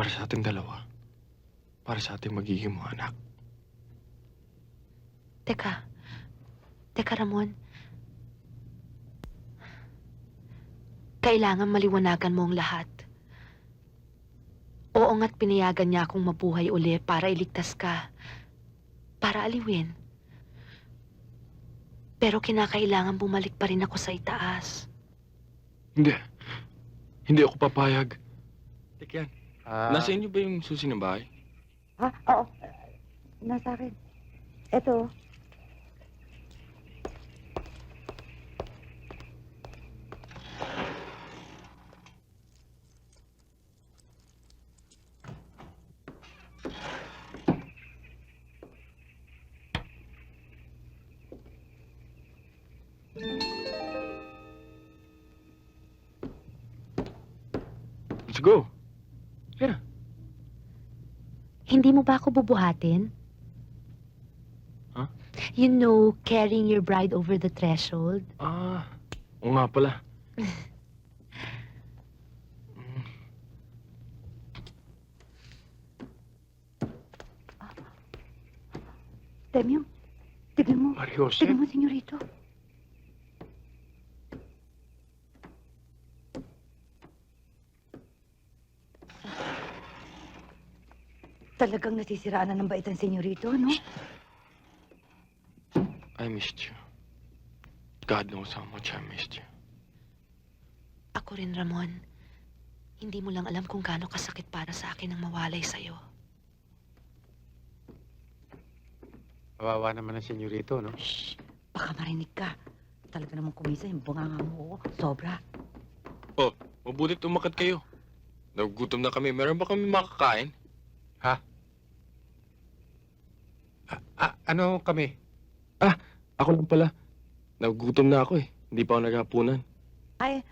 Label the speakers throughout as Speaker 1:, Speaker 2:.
Speaker 1: Para sa ating dalawa. Para sa ating magiging mga anak.
Speaker 2: Teka. Teka, Ramon. Kailangan maliwanagan mo ang lahat. Oo nga't pinayagan niya akong mabuhay uli para iligtas ka. Para aliwin. Pero kinakailangan bumalik pa rin ako sa itaas.
Speaker 1: Hindi. Hindi ako papayag. Teka yan.
Speaker 3: Ah,
Speaker 1: Nasa inyo ba yung susi ng bahay?
Speaker 4: Ha? Oo. Nasa akin. Eto.
Speaker 1: Let's go.
Speaker 2: Hindi mo ba ako bubuhatin?
Speaker 1: Huh?
Speaker 2: You know, carrying your bride over the threshold.
Speaker 1: Ah, oo nga pala.
Speaker 4: Temyo. Tignan mo.
Speaker 1: Mariose?
Speaker 4: Tignan mo, senyorito. Talagang nasisiraan na ng bait ang senyorito, no?
Speaker 1: I missed you. God knows how much I missed you.
Speaker 2: Ako rin, Ramon. Hindi mo lang alam kung gaano kasakit para sa akin ang mawalay sa'yo.
Speaker 3: kawawa naman ang senyorito, no?
Speaker 4: Shh! Baka marinig ka. Talaga namang kumisa yung bunganga mo. oh. Sobra.
Speaker 1: Mabuti tumakat kayo. Nagugutom na kami. Meron ba kami makakain?
Speaker 3: Ah, ano kami?
Speaker 1: Ako lang pala. Nagugutom na ako eh. Hindi pa ako naghapunan.
Speaker 4: Ay,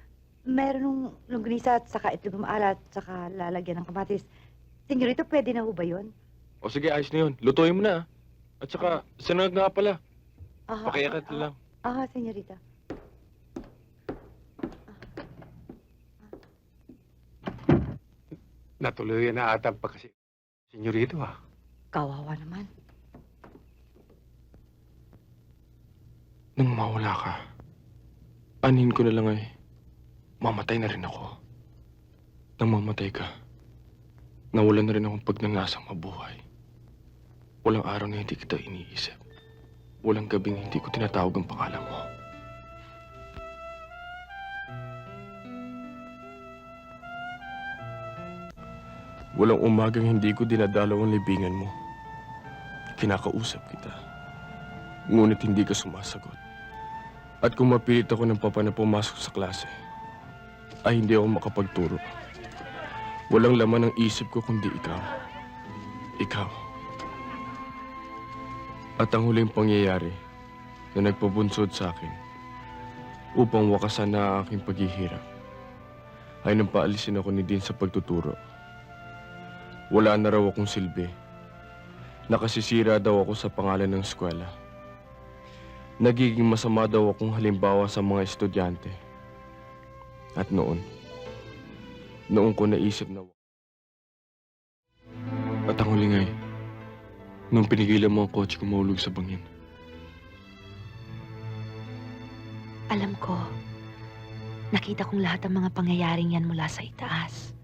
Speaker 4: meron nung longganisa at saka itlog na maalat at saka lalagyan ng kamatis. Senyorito, pwede na ho ba yun?
Speaker 1: O sige, ayos na yun. Lutuin mo na ah. At saka, sinunod nga pala.
Speaker 4: Aha,
Speaker 1: Pakiakat
Speaker 4: aha,
Speaker 1: lang.
Speaker 4: Aha, senyorita.
Speaker 3: Natuloy na ata pa kasi senyorito, ah.
Speaker 4: Kawawa naman.
Speaker 1: Nang mawala ka, anin ko na lang ay mamatay na rin ako. Nang mamatay ka, nawalan na rin akong pagnanasang mabuhay. Walang araw na hindi kita iniisip. Walang gabing hindi ko tinatawag ang pangalan mo. Walang umagang hindi ko dinadalaw ang libingan mo. Kinakausap kita. Ngunit hindi ka sumasagot. At kung mapilit ako ng papa na pumasok sa klase, ay hindi ako makapagturo. Walang laman ang isip ko kundi ikaw. Ikaw. At ang huling pangyayari na nagpabunsod sa akin upang wakasan na aking paghihirap ay nang paalisin ako ni Dean sa pagtuturo. Wala na raw akong silbi. Nakasisira daw ako sa pangalan ng eskwela. Nagiging masama daw akong halimbawa sa mga estudyante. At noon, noon ko naisip na... At ang huling ay, nung pinigilan mo ang kotse ko mahulog sa bangin.
Speaker 2: Alam ko, nakita kong lahat ng mga pangyayaring yan mula sa itaas.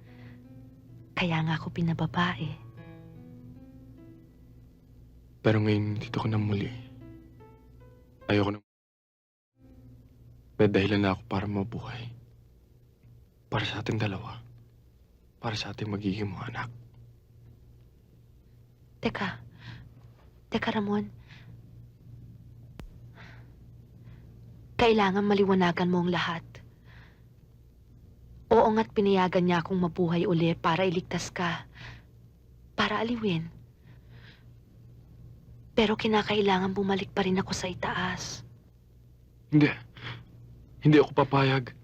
Speaker 2: Kaya nga ako pinababae.
Speaker 1: Pero ngayon, dito ko na muli. Ayoko na... May dahilan na ako para mabuhay. Para sa ating dalawa. Para sa ating magiging mga anak.
Speaker 2: Teka. Teka, Ramon. Kailangan maliwanagan mo ang lahat. Oo nga't pinayagan niya akong mabuhay uli para iligtas ka. Para aliwin. Pero kinakailangan bumalik pa rin ako sa itaas.
Speaker 1: Hindi. Hindi ako papayag.